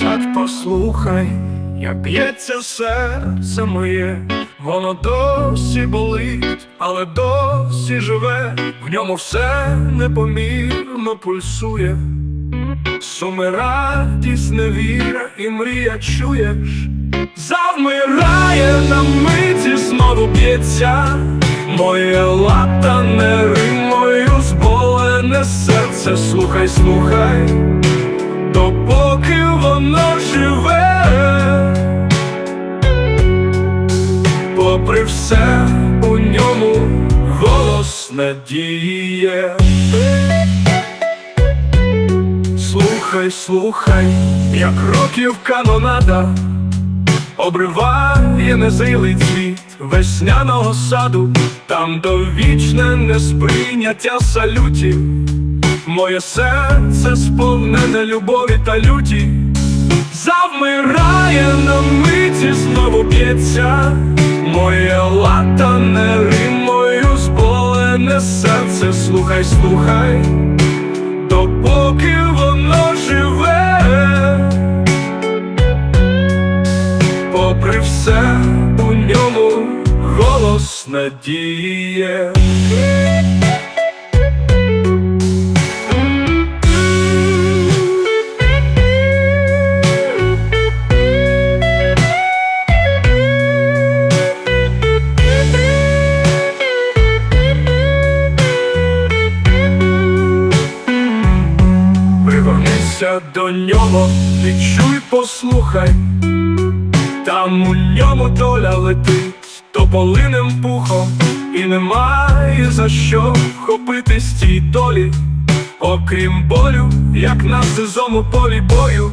сад послухай, як б'ється серце моє, воно досі болить, але досі живе, в ньому все непомірно пульсує. Суми радість, невіра і мрія чуєш, завмирає на миті, знову б'ється, моє латане римою зболене серце, слухай, слухай, допоки воно живе, попри все у ньому голос надіє. Слухай, слухай, як років канонада Обриває незрілий цвіт весняного саду, там довічне несприйняття салютів, моє серце сповнене любові та люті, завмирає на миті, знову б'ється, моє латане римою зболене серце, слухай, слухай допоки воно живе, попри все у ньому голос надіє. До нього, відчуй, послухай, там у ньому доля летить. Тополиним пухом, і немає за що вхопитись тій долі, окрім болю, як на сизому полі бою,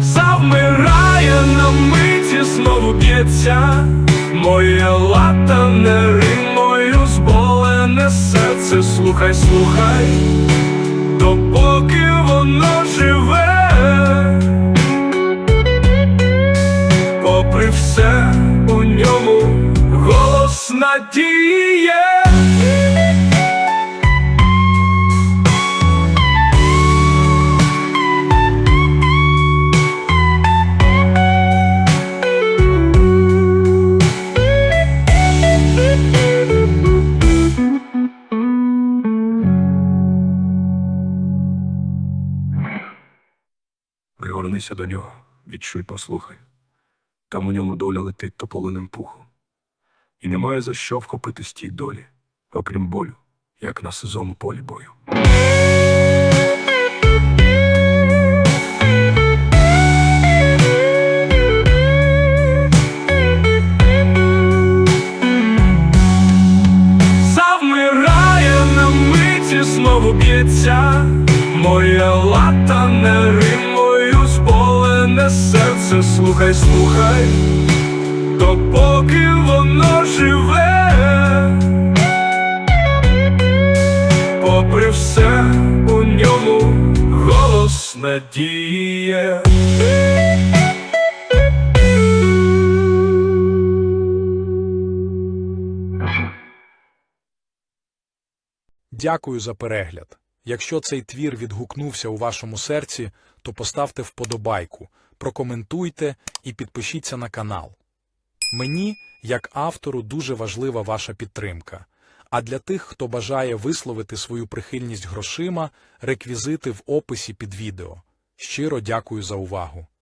завмирає на миті, знову б'ється, моє латане римою зболене серце, слухай, слухай. Допоки воно живе, попри все у ньому голос надіє. Пригорнися до нього, відчуй, послухай. Там у ньому доля летить тополиним пухом. І немає за що вхопитись тій долі, окрім болю, як на сизому полі бою. Завмирає на миті, знову б'ється, моє латане римою зболене серце, слухай, слухай, допоки воно живе, попри все у ньому голос надіє. Дякую за перегляд. Якщо цей твір відгукнувся у вашому серці, то поставте вподобайку, прокоментуйте і підпишіться на канал. Мені, як автору, дуже важлива ваша підтримка. А для тих, хто бажає висловити свою прихильність грошима, реквізити в описі під відео. Щиро дякую за увагу.